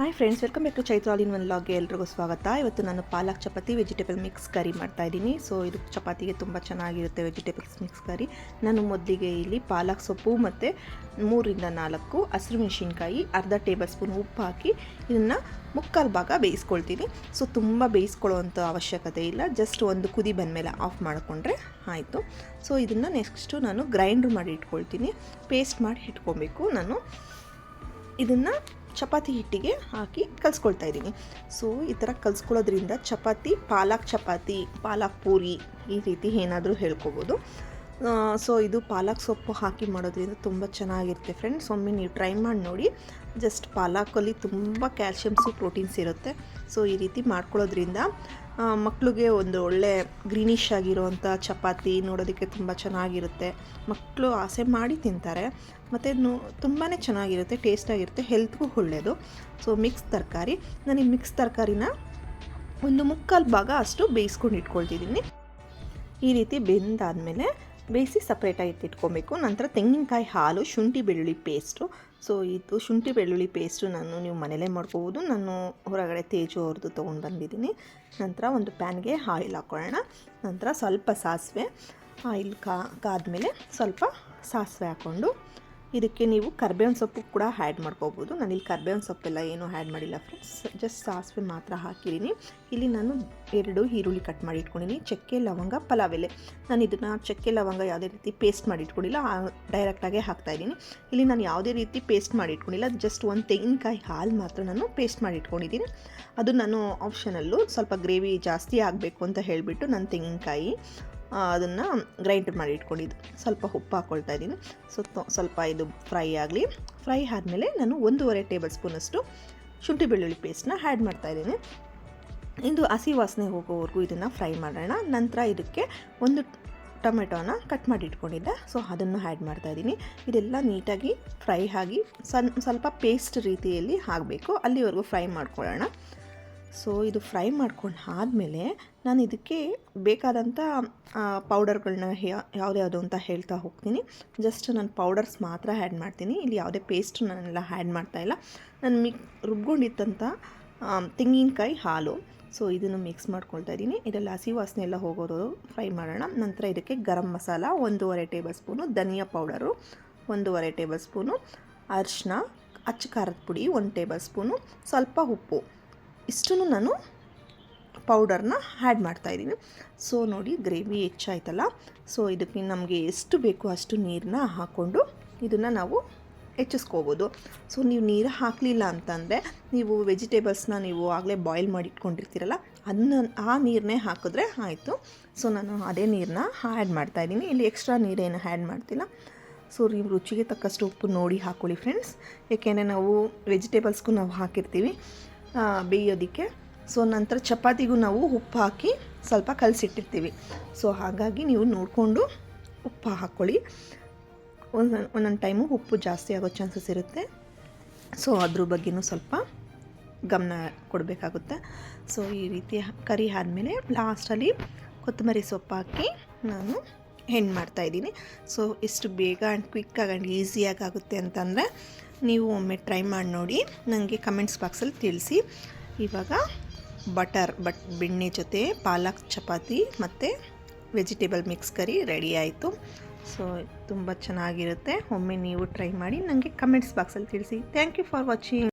Hi friends welcome back to ಚೈತ್ರಾಲಿನ್ ಒನ್ ಲಾಗ್ಗೆ ಎಲ್ರಿಗೂ ಸ್ವಾಗತ. ಇವತ್ತು ನಾನು palak chapati vegetable mix curry ಮಾಡ್ತಾ ಇದ್ದೀನಿ. ಸೊ ಇದು ಚಪಾತಿಗೆ ತುಂಬ ಚೆನ್ನಾಗಿರುತ್ತೆ ವೆಜಿಟೇಬಲ್ಸ್ ಮಿಕ್ಸ್ ಕರಿ ನಾನು ಮೊದಲಿಗೆ ಇಲ್ಲಿ ಪಾಲಕ್ ಸೊಪ್ಪು ಮತ್ತು ಮೂರಿಂದ ನಾಲ್ಕು, ಹಸಿರು ಮೆಣಸಿನ್ಕಾಯಿ, ಅರ್ಧ ಟೇಬಲ್ ಸ್ಪೂನ್ ಉಪ್ಪು ಹಾಕಿ ಇದನ್ನು ಮುಕ್ಕಾಲು ಭಾಗ ಬೇಯಿಸ್ಕೊಳ್ತೀನಿ. ಸೊ ತುಂಬ ಬೇಯಿಸ್ಕೊಳ್ಳೋವಂಥ ಅವಶ್ಯಕತೆ ಇಲ್ಲ. ಜಸ್ಟ್ ಒಂದು ಕುದಿ ಬಂದಮೇಲೆ ಆಫ್ ಮಾಡಿಕೊಂಡ್ರೆ ಆಯಿತು. ಸೊ ಇದನ್ನು ನೆಕ್ಸ್ಟು ನಾನು ಗ್ರೈಂಡ್ರ್ ಮಾಡಿ ಇಟ್ಕೊಳ್ತೀನಿ. ಪೇಸ್ಟ್ ಮಾಡಿ ಇಟ್ಕೊಬೇಕು ನಾನು. ಇದನ್ನು ಚಪಾತಿ ಹಿಟ್ಟಿಗೆ ಹಾಕಿ ಕಲಿಸ್ಕೊಳ್ತಾ ಇದ್ದೀನಿ. ಸೊ ಈ ಥರ ಕಲಿಸ್ಕೊಳ್ಳೋದ್ರಿಂದ ಚಪಾತಿ, ಪಾಲಕ್ ಚಪಾತಿ, ಪಾಲಕ್ ಪೂರಿ ಈ ರೀತಿ ಏನಾದರೂ ಹೇಳ್ಕೊಬೋದು. ಸೊ ಇದು ಪಾಲಕ್ ಸೊಪ್ಪು ಹಾಕಿ ಮಾಡೋದ್ರಿಂದ ತುಂಬ ಚೆನ್ನಾಗಿರುತ್ತೆ ಫ್ರೆಂಡ್ಸ್ ಒಮ್ಮೆ ನೀವು ಟ್ರೈ ಮಾಡಿ ನೋಡಿ. ಜಸ್ಟ್ ಪಾಲಕಲ್ಲಿ ತುಂಬ ಕ್ಯಾಲ್ಶಿಯಮ್ಸು ಪ್ರೋಟೀನ್ಸ್ ಇರುತ್ತೆ. ಸೊ ಈ ರೀತಿ ಮಾಡ್ಕೊಳ್ಳೋದ್ರಿಂದ ಮಕ್ಕಳಿಗೆ ಒಂದು ಒಳ್ಳೆ ಗ್ರೀನಿಶ್ ಆಗಿರುವಂಥ ಚಪಾತಿ ನೋಡೋದಕ್ಕೆ ತುಂಬ ಚೆನ್ನಾಗಿರುತ್ತೆ. ಮಕ್ಕಳು ಆಸೆ ಮಾಡಿ ತಿಂತಾರೆ. ಮತ್ತು ನೋ ತುಂಬಾ ಚೆನ್ನಾಗಿರುತ್ತೆ ಟೇಸ್ಟಾಗಿರುತ್ತೆ ಹೆಲ್ತ್ಗೂ ಒಳ್ಳೆಯದು ಸೊ ಮಿಕ್ಸ್ ತರಕಾರಿ. ನಾನು ಈ ಮಿಕ್ಸ್ ತರಕಾರಿನ ಒಂದು ಮುಕ್ಕಾಲು ಭಾಗ ಅಷ್ಟು ಬೇಯಿಸ್ಕೊಂಡು ಇಟ್ಕೊಳ್ತಿದ್ದೀನಿ. ಈ ರೀತಿ ಬೆಂದಾದಮೇಲೆ ಬೇಯಿಸಿ ಸಪ್ರೇಟಾಗಿ ಇಟ್ಕೊಬೇಕು. ನಂತರ ತೆಂಗಿನಕಾಯಿ ಹಾಲು, ಶುಂಠಿ ಬೆಳ್ಳುಳ್ಳಿ ಪೇಸ್ಟು ಸೊ ಇದು ಶುಂಠಿ ಬೆಳ್ಳುಳ್ಳಿ ಪೇಸ್ಟು ನಾನು ನೀವು ಮನೇಲೇ ಮಾಡ್ಕೋಬೋದು. ನಾನು ಹೊರಗಡೆ ತೇಜು ಅವ್ರದ್ದು ತೊಗೊಂಡು ಬಂದಿದ್ದೀನಿ. ನಂತರ ಒಂದು ಪ್ಯಾನ್ಗೆ ಆಯಿಲ್ ಹಾಕ್ಕೊಳ್ಳೋಣ ನಂತರ ಸ್ವಲ್ಪ ಸಾಸಿವೆ, ಆಯಿಲ್ ಕಾದ ಮೇಲೆ ಸ್ವಲ್ಪ ಸಾಸಿವೆ ಹಾಕ್ಕೊಂಡು ಇದಕ್ಕೆ ನೀವು ಕರ್ಬೇವಿನ ಸೊಪ್ಪು ಕೂಡ ಆ್ಯಡ್ ಮಾಡ್ಕೋಬೋದು. ನಾನಿಲ್ಲಿ ಕರ್ಬೇವಿನ ಸೊಪ್ಪೆಲ್ಲ ಏನೂ ಆ್ಯಡ್ ಮಾಡಿಲ್ಲ ಫ್ರೆಂಡ್ಸ್ ಜಸ್ಟ್ ಸಾಸಿವೆ ಮಾತ್ರ ಹಾಕಿದ್ದೀನಿ. ಇಲ್ಲಿ ನಾನು ಎರಡು ಈರುಳ್ಳಿ ಕಟ್ ಮಾಡಿ ಇಟ್ಕೊಂಡಿನಿ ಚಕ್ಕೆ, ಲವಂಗ ಪಲಾವ್ ಎಲೆ ನಾನು ಇದನ್ನು ಚಕ್ಕೆ, ಲವಂಗ ಯಾವುದೇ ರೀತಿ ಪೇಸ್ಟ್ ಮಾಡಿ ಇಟ್ಕೊಂಡಿಲ್ಲ. ಡೈರೆಕ್ಟಾಗೇ ಹಾಕ್ತಾಯಿದ್ದೀನಿ ಇಲ್ಲಿ ನಾನು ಯಾವುದೇ ರೀತಿ ಪೇಸ್ಟ್ ಮಾಡಿ ಇಟ್ಕೊಂಡಿಲ್ಲ. ಜಸ್ಟ್ ಒಂದು ತೆಂಗಿನಕಾಯಿ ಹಾಲು ಮಾತ್ರ ನಾನು ಪೇಸ್ಟ್ ಮಾಡಿ ಇಟ್ಕೊಂಡಿದ್ದೀನಿ. ಅದು ನಾನು ಆಪ್ಷನಲ್ಲೂ ಸ್ವಲ್ಪ ಗ್ರೇವಿ ಜಾಸ್ತಿ ಆಗಬೇಕು ಅಂತ ಹೇಳಿಬಿಟ್ಟು ನಾನು ತೆಂಗಿನಕಾಯಿ ಅದನ್ನು ಗ್ರೈಂಡ್ ಮಾಡಿ ಇಟ್ಕೊಂಡಿದ್ದು. ಸ್ವಲ್ಪ ಉಪ್ಪು ಹಾಕ್ಕೊಳ್ತಾ ಇದ್ದೀನಿ. ಸೊ ಸ್ವಲ್ಪ ಇದು ಫ್ರೈ ಆಗಲಿ. ಫ್ರೈ ಆದಮೇಲೆ ನಾನು ಒಂದೂವರೆ ಟೇಬಲ್ ಸ್ಪೂನಷ್ಟು ಶುಂಠಿ ಬೆಳ್ಳುಳ್ಳಿ ಪೇಸ್ಟ್ನ ಆ್ಯಡ್ ಮಾಡ್ತಾಯಿದ್ದೀನಿ ಇದು ಹಸಿ ವಾಸನೆ ಹೋಗೋವರೆಗೂ ಇದನ್ನು ಫ್ರೈ ಮಾಡೋಣ. ನಂತರ ಇದಕ್ಕೆ ಒಂದು ಟೊಮೆಟೊನ ಕಟ್ ಮಾಡಿ ಇಟ್ಕೊಂಡಿದ್ದೆ. ಸೊ, ಅದನ್ನು ಆ್ಯಡ್ ಮಾಡ್ತಾಯಿದ್ದೀನಿ ಇದೆಲ್ಲ ನೀಟಾಗಿ ಫ್ರೈ ಆಗಿ ಸ್ವಲ್ಪ ಪೇಸ್ಟ್ ರೀತಿಯಲ್ಲಿ ಆಗಬೇಕು. ಅಲ್ಲಿವರೆಗೂ ಫ್ರೈ ಮಾಡ್ಕೊಳ್ಳೋಣ. ಸೊ, ಇದು ಫ್ರೈ ಮಾಡ್ಕೊಂಡು ಆದಮೇಲೆ ನಾನು ಇದಕ್ಕೆ ಬೇಕಾದಂಥ ಪೌಡರ್ಗಳನ್ನ ಯಾವ್ದು ಅಂತ ಹೇಳ್ತಾ ಹೋಗ್ತೀನಿ. ಜಸ್ಟ್ ನಾನು ಪೌಡರ್ಸ್ ಮಾತ್ರ ಆ್ಯಡ್ ಮಾಡ್ತೀನಿ. ಇಲ್ಲಿ ಯಾವುದೇ ಪೇಸ್ಟ್ ನಾನೆಲ್ಲ ಆ್ಯಡ್ ಮಾಡ್ತಾಯಿಲ್ಲ ನಾನು ಮಿಕ್, ರುಬ್ಕೊಂಡಿದ್ದಂಥ ತೆಂಗಿನಕಾಯಿ ಹಾಲು. ಸೊ ಇದನ್ನು ಮಿಕ್ಸ್ ಮಾಡ್ಕೊಳ್ತಾ ಇದ್ದೀನಿ. ಇದೆಲ್ಲ ಹಸಿ ವಾಸನೆ ಎಲ್ಲ ಹೋಗೋದು ಫ್ರೈ ಮಾಡೋಣ. ನಂತರ ಇದಕ್ಕೆ ಗರಂ ಮಸಾಲ, ಒಂದೂವರೆ ಟೇಬಲ್ ಸ್ಪೂನು ಧನಿಯಾ ಪೌಡರು ಒಂದೂವರೆ ಟೇಬಲ್ ಸ್ಪೂನು ಅರಿಶಿನ ಅಚ್ಚ ಖಾರದ ಪುಡಿ, ಒಂದು ಟೇಬಲ್ ಸ್ಪೂನು ಸ್ವಲ್ಪ ಉಪ್ಪು. ಇಷ್ಟನ್ನು ನಾನು ಪೌಡರ್ನ ಆ್ಯಡ್ ಮಾಡ್ತಾಯಿದ್ದೀನಿ ಸೊ ನೋಡಿ, ಗ್ರೇವಿ ಹೆಚ್ಚಾಯ್ತಲ್ಲ. ಸೊ ಇದಕ್ಕೆ ನಮಗೆ ಎಷ್ಟು ಬೇಕು ಅಷ್ಟು ನೀರನ್ನ ಹಾಕ್ಕೊಂಡು ಇದನ್ನು ನಾವು ಹೆಚ್ಚಿಸ್ಕೋಬೋದು. ಸೊ ನೀವು ನೀರು ಹಾಕಲಿಲ್ಲ ಅಂತಂದರೆ ನೀವು ವೆಜಿಟೇಬಲ್ಸ್ನ ನೀವು ಆಗಲೇ ಬಾಯ್ಲ್ ಮಾಡಿ ಇಟ್ಕೊಂಡಿರ್ತೀರಲ್ಲ ಅದನ್ನ ಆ ನೀರನ್ನೇ ಹಾಕಿದ್ರೆ ಆಯಿತು. ಸೊ ನಾನು ಅದೇ ನೀರನ್ನ ಆ್ಯಡ್ ಮಾಡ್ತಾಯಿದ್ದೀನಿ ಇಲ್ಲಿ ಎಕ್ಸ್ಟ್ರಾ ನೀರೇನು ಆ್ಯಡ್ ಮಾಡ್ತಿಲ್ಲ. ಸೊ ನೀವು ರುಚಿಗೆ ತಕ್ಕಷ್ಟು ಉಪ್ಪು ನೋಡಿ ಹಾಕ್ಕೊಳ್ಳಿ ಫ್ರೆಂಡ್ಸ್. ಏಕೆಂದರೆ ನಾವು ವೆಜಿಟೇಬಲ್ಸ್ಗೂ ನಾವು ಹಾಕಿರ್ತೀವಿ. ಬೇಯೋದಕ್ಕೆ ಸೊ ನಂತರ ಚಪಾತಿಗೂ ನಾವು ಉಪ್ಪು ಹಾಕಿ ಸ್ವಲ್ಪ ಕಲಸಿಟ್ಟಿರ್ತೀವಿ. ಸೊ ಹಾಗಾಗಿ ನೀವು ನೋಡಿಕೊಂಡು ಉಪ್ಪು ಹಾಕ್ಕೊಳ್ಳಿ ಒಂದು ಒಂದೊಂದು ಟೈಮು ಉಪ್ಪು ಜಾಸ್ತಿ ಆಗೋ ಚಾನ್ಸಸ್ ಇರುತ್ತೆ. ಸೊ ಅದ್ರ ಬಗ್ಗೆನೂ ಸ್ವಲ್ಪ ಗಮನ ಕೊಡಬೇಕಾಗುತ್ತೆ. ಸೊ ಈ ರೀತಿ ಕರಿ ಆದಮೇಲೆ ಲಾಸ್ಟಲ್ಲಿ ಕೊತ್ತಂಬರಿ ಸೊಪ್ಪು ಹಾಕಿ ನಾನು ಹೆಣ್ಣು ಮಾಡ್ತಾಯಿದ್ದೀನಿ ಸೊ ಎಷ್ಟು ಬೇಗ ಆ್ಯಂಡ್ ಕ್ವಿಕ್ಕಾಗಿ ಆ್ಯಂಡ್ ಈಸಿಯಾಗಿ ಆಗುತ್ತೆ ಅಂತಂದರೆ ನೀವು ಒಮ್ಮೆ ಟ್ರೈ ಮಾಡಿ ನೋಡಿ. ನನಗೆ ಕಮೆಂಟ್ಸ್ ಬಾಕ್ಸಲ್ಲಿ ತಿಳಿಸಿ. ಇವಾಗ ಬಟರ್ ಬಟ್ ಬೆಣ್ಣೆ ಜೊತೆ ಪಾಲಕ್ ಚಪಾತಿ ಮತ್ತು ವೆಜಿಟೇಬಲ್ ಮಿಕ್ಸ್ ಕರಿ ರೆಡಿ ಆಯಿತು. ಸೊ ತುಂಬ ಚೆನ್ನಾಗಿರುತ್ತೆ. ಒಮ್ಮೆ ನೀವು ಟ್ರೈ ಮಾಡಿ ನನಗೆ ಕಮೆಂಟ್ಸ್ ಬಾಕ್ಸಲ್ಲಿ ತಿಳಿಸಿ. Thank you for watching